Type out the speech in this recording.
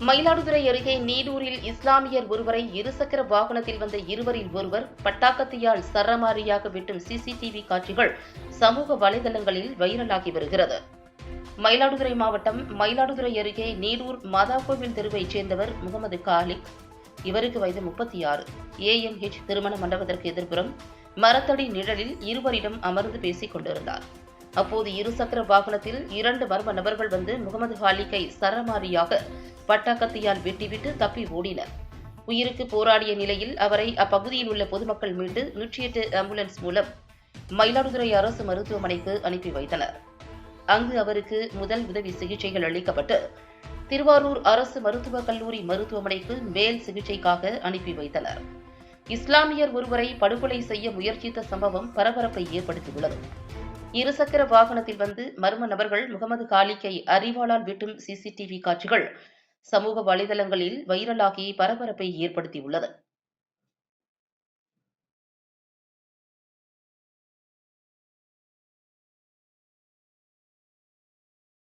மயிலாடுதுறை அருகே நீடூரில் இஸ்லாமியர் ஒருவரை இருசக்கர வாகனத்தில் வந்த இருவரில் ஒருவர் பட்டாக்கத்தியால் சரமாரியாக வெட்டும் சிசிடிவி காட்சிகள் சமூக வலைதளங்களில் வைரலாகி வருகிறது. மயிலாடுதுறை மாவட்டம் மயிலாடுதுறை அருகே நீடூர் மாதா கோவில் தெருவைச் சேர்ந்தவர் முகமது காலிக். இவருக்கு வயது முப்பத்தி ஆறு ஏஎம்ஹெச் திருமண மண்டபத்திற்கு எதிர்ப்புறம் மரத்தடி நிழலில் இருவரிடம் அமர்ந்து பேசிக் கொண்டிருந்தார். அப்போது இருசக்கர வாகனத்தில் இரண்டு மர்ம நபர்கள் வந்து முகமது ஹாலிக்கை சரமாரியாக பட்டாக்கத்தியால் வெட்டிவிட்டு தப்பி ஓடினர். உயிருக்கு போராடிய நிலையில் அவரை அப்பகுதியில் உள்ள பொதுமக்கள் மீட்டு நூற்றி எட்டு ஆம்புலன்ஸ் மூலம் மயிலாடுதுறை அரசு மருத்துவமனைக்கு அனுப்பி வைத்தனர். அங்கு அவருக்கு முதல் உதவி சிகிச்சைகள் அளிக்கப்பட்டு திருவாரூர் அரசு மருத்துவக் கல்லூரி மருத்துவமனைக்கு மேல் சிகிச்சைக்காக அனுப்பி வைத்தனர். இஸ்லாமியர் ஒருவரை படுகொலை செய்ய முயற்சித்த சம்பவம் பரபரப்பை ஏற்படுத்தியுள்ளது. இருசக்கர வாகனத்தில் வந்து மர்ம நபர்கள் முகமது காலிக்கை அறிவாளால் வெட்டும் சிசிடிவி காட்சிகள் சமூக வலைதளங்களில் வைரலாகி பரபரப்பை ஏற்படுத்தியுள்ளது.